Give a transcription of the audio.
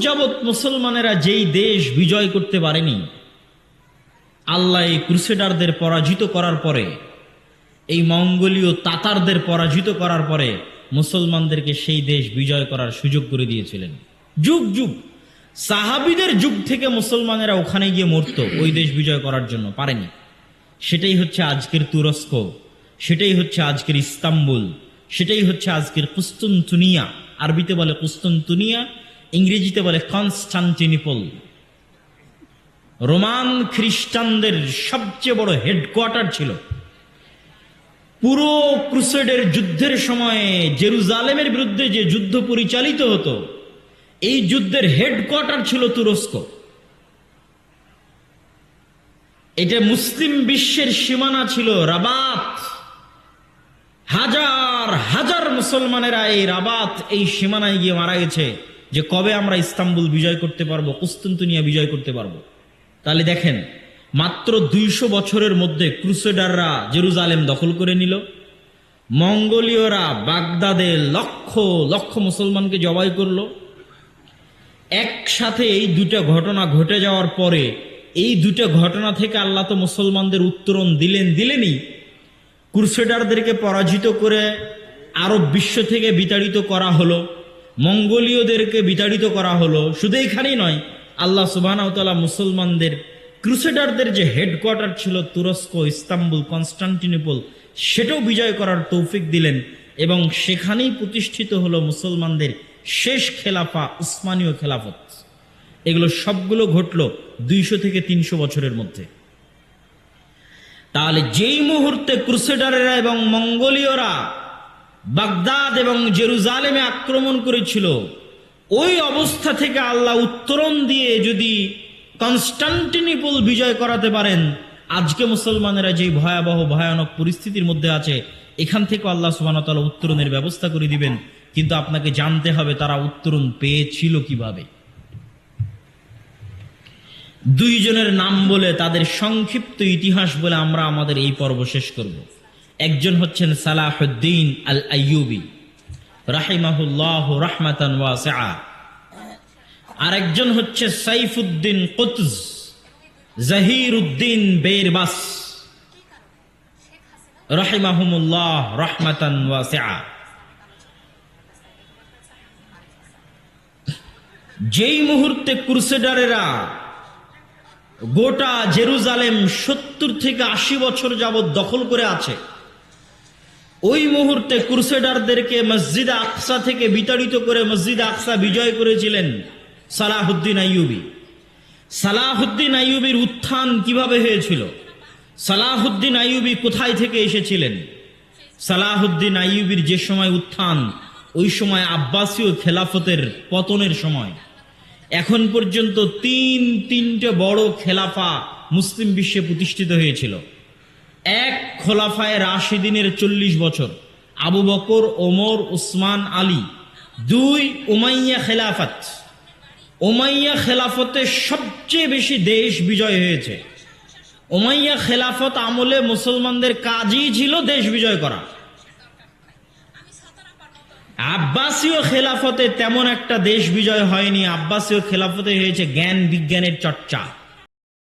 যাবৎ মুসলমানেরা যেই দেশ বিজয় করতে পারেনি, আল্লাহ এই ক্রুসেডারদের পরাজিত করার পরে, এই মঙ্গোলীয় তাতারদের পরাজিত করার পরে মুসলমানদেরকে সেই দেশ বিজয় করার সুযোগ করে দিয়েছিলেন। যুগ যুগ, সাহাবিদের যুগ থেকে মুসলমানেরা ওখানে গিয়ে মরত, ওই দেশ বিজয় করার জন্য পারেনি। সেটাই হচ্ছে আজকের তুরস্ক, সেটাই হচ্ছে আজকের ইস্তাম্বুল, সেটাই হচ্ছে আজকের কুস্তন্তুনিয়া। আরবিতে বলে কুস্তন্তুনিয়া ইংরেজিতে বলে কনস্টান্টিনিপল। রোমান খ্রিস্টানদের সবচেয়ে বড় হেডকোয়ার্টার ছিল। পুরো ক্রুসেডের যুদ্ধের সময়ে জেরুজালেমের বিরুদ্ধে যে যুদ্ধ পরিচালিত হতো, এই যুদ্ধের হেডকোয়ার্টার ছিল তুরস্ক। এটা মুসলিম বিশ্বের সীমানা ছিল রাবাত। হাজার হাজার মুসলমানেরা এই রাবাত এই সীমানায় গিয়ে মারা গেছে। যে কবে আমরা ইস্তাম্বুল বিজয় করতে পারব, কুস্তুন্তুনিয়া বিজয় করতে পারব। তাহলে দেখেন, মাত্র দুইশো বছরের মধ্যে ক্রুসেডাররা জেরুজালেম দখল করে নিল। মঙ্গোলীয়রা বাগদাদে লক্ষ লক্ষ মুসলমানকে জবাই করল। একসাথে এই দুটো ঘটনা ঘটে যাওয়ার পরে, এই দুটো ঘটনা থেকে আল্লাহ তো মুসলমানদের উত্তরণ দিলেন, দিলেনই। ক্রুসেডারদেরকে পরাজিত করে আরব বিশ্ব থেকে বিতাড়িত করা হলো। মঙ্গোলীয়দেরকে বিতাড়িত করা হলো। শুধু এখানেই নয়, আল্লাহ সুবাহতালা মুসলমানদের ক্রুসেডারদের যে হেডকোয়ার্টার ছিল তুরস্ক, ইস্তাম্বুল, কনস্টান্টিনোপল, সেটাও বিজয় করার তৌফিক দিলেন এবং সেখানেই প্রতিষ্ঠিত হলো মুসলমানদের শেষ খেলাফা, উসমানীয় খেলাফত। এগুলো সবগুলো ঘটল দুইশো থেকে তিনশো বছরের মধ্যে। তাহলে যেই মুহূর্তে ক্রুসেডারেরা এবং মঙ্গোলীয়রা বাগদাদ এবং জেরুজালেমে আক্রমণ করেছিল। ওই অবস্থা থেকে আল্লাহ উত্তরণ দিয়ে যদি কনস্টান্টিনিপল বিজয় করাতে পারেন, আজকে মুসলমানেরা যে ভয়াবহ, ভয়ানক পরিস্থিতির মধ্যে আছে, এখান থেকে আল্লাহ সুবাহতালা উত্তরণের ব্যবস্থা করে দিবেন। কিন্তু আপনাকে জানতে হবে তারা উত্তরণ পেয়েছিল কীভাবে। দুইজনের নাম বলে তাদের সংক্ষিপ্ত ইতিহাস বলে আমরা আমাদের এই পর্ব শেষ করব। একজন হচ্ছেন সালাহুদ্দিন আল আইয়ুবি রাহিমাহুল্লাহ রহমাতান আরেকজন হচ্ছে সাইফুদ্দিন কুতজ জাহির উদ্দিন বেরবাস রহিমাহুমুল্লাহ রহমাতান যেই মুহূর্তে ক্রুসেডারেরা গোটা জেরুজালেম সত্তর থেকে আশি বছর যাবৎ দখল করে আছে ওই মুহূর্তে ক্রুসেডারদেরকে মসজিদ আকসা থেকে বিতাড়িত করে মসজিদ আকসা বিজয় করেছিলেন সালাহুদ্দিন আইয়ুবি। সালাহুদ্দিন আইয়ুবির উত্থান কীভাবে হয়েছিল? সালাহুদ্দিন আইয়ুবি কোথায় থেকে এসেছিলেন? সালাহুদ্দিন আইয়ুবির যে সময় উত্থান, ওই সময় আব্বাসীয় খেলাফতের পতনের সময়। এখন পর্যন্ত তিন তিনটে বড় খেলাফা মুসলিম বিশ্বে প্রতিষ্ঠিত হয়েছিল। এক খোলাফায় রাশিদিনের চল্লিশ বছর, আবু বকর, ওমর, উসমান, আলী। দুই উমাইয়া খেলাফত। ওমাইয়া খেলাফতে সবচেয়ে বেশি দেশ বিজয় হয়েছে। ওমাইয়া খেলাফত আমলে মুসলমানদের কাজই ছিল দেশ বিজয় করা। আব্বাসীয় খেলাফতে তেমন একটা দেশ বিজয় হয়নি। আব্বাসীয় খেলাফতে হয়েছে জ্ঞান বিজ্ঞানের চর্চা।